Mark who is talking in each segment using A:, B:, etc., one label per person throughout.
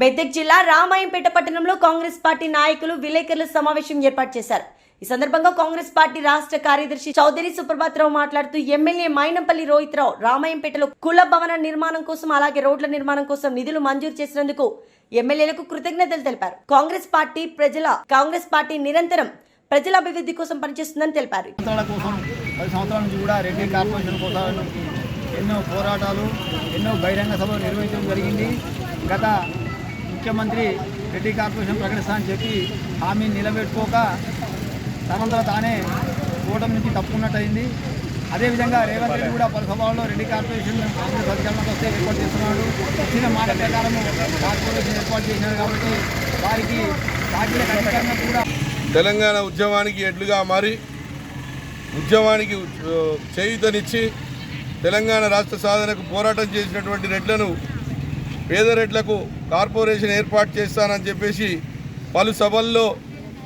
A: మెదక్ జిల్లా రామాయంపేట పట్టణంలో కాంగ్రెస్ పార్టీ నాయకులు విలేకరుల సమావేశం ఏర్పాటు చేశారు. ఈ సందర్భంగా కాంగ్రెస్ పార్టీ రాష్ట్ర కార్యదర్శి చౌదరి సుప్రభాతరావు మాట్లాడుతూ ఎమ్మెల్యే మైనంపల్లి రోహిత్రావు రామాయంపేటలో కుల భవన నిర్మాణం కోసం అలాగే రోడ్ల నిర్మాణం కోసం నిధులు మంజూరు చేసినందుకు ఎమ్మెల్యేలకు కృతజ్ఞతలు తెలిపారు. కాంగ్రెస్ పార్టీ ప్రజల కాంగ్రెస్ పార్టీ నిరంతరం ప్రజల అభివృద్ధి కోసం పనిచేస్తుందని తెలిపారు.
B: ఎన్నో పోరాటాలు ఎన్నో బహిరంగ సభలు నిర్వహించడం జరిగింది. గత ముఖ్యమంత్రి రెడ్డి కార్పొరేషన్ ప్రకటిస్తా అని చెప్పి హామీ నిలబెట్టుకోక తనంతట తానే కూటమి నుంచి తప్పుకున్నట్టయింది. అదేవిధంగా రేవంత్ రెడ్డి కూడా పలు సభల్లో రెడ్డి కార్పొరేషన్ కాంగ్రెస్ అధికారంలోకి వస్తే ఏర్పాటు చేస్తున్నాడు. ఇచ్చిన మాట ప్రకారం కార్పొరేషన్ ఏర్పాటు చేసినాడు కాబట్టి వారికి పార్టీల అధికారంగా కూడా
C: తెలంగాణ ఉద్యమానికి ఎడ్లుగా మారి ఉద్యమానికి చేయుతనిచ్చి తెలంగాణ రాష్ట్ర సాధనకు పోరాటం చేసినటువంటి రెడ్లను పేద రెడ్లకు కార్పొరేషన్ ఏర్పాటు చేస్తానని చెప్పేసి పలు సభల్లో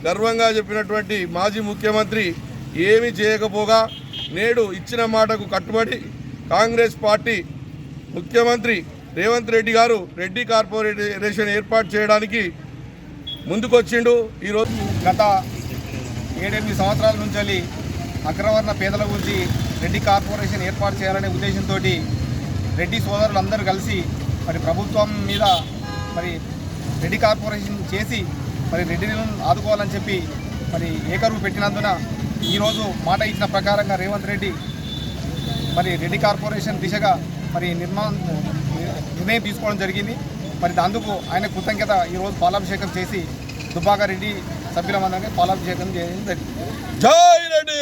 C: గర్వంగా చెప్పినటువంటి మాజీ ముఖ్యమంత్రి ఏమీ చేయకపోగా నేడు ఇచ్చిన మాటకు కట్టుబడి కాంగ్రెస్ పార్టీ ముఖ్యమంత్రి రేవంత్ రెడ్డి గారు రెడ్డి కార్పొరేషన్ ఏర్పాటు చేయడానికి ముందుకొచ్చిండు. ఈరోజు
B: గత ఏడెనిమిది సంవత్సరాల నుంచి అగ్రవర్ణ పేదల గురించి రెడ్డి కార్పొరేషన్ ఏర్పాటు చేయాలనే ఉద్దేశంతో రెడ్డి సోదరులందరూ కలిసి మరి ప్రభుత్వం మీద మరి రెడ్డి కార్పొరేషన్ చేసి మరి రెడ్డిలను ఆదుకోవాలని చెప్పి మరి ఏకరువు పెట్టినందున ఈరోజు మాట ఇచ్చిన ప్రకారంగా రేవంత్ రెడ్డి మరి రెడ్డి కార్పొరేషన్ దిశగా మరి నిర్మాణ నిర్ణయం తీసుకోవడం జరిగింది. మరి అందుకు ఆయన కృతజ్ఞత ఈరోజు పాలాభిషేకం చేసి దుబ్బాక రెడ్డి సభ్యులమందరికీ పాలాభిషేకం చేయడం జరిగింది.
C: జై రెడ్డి!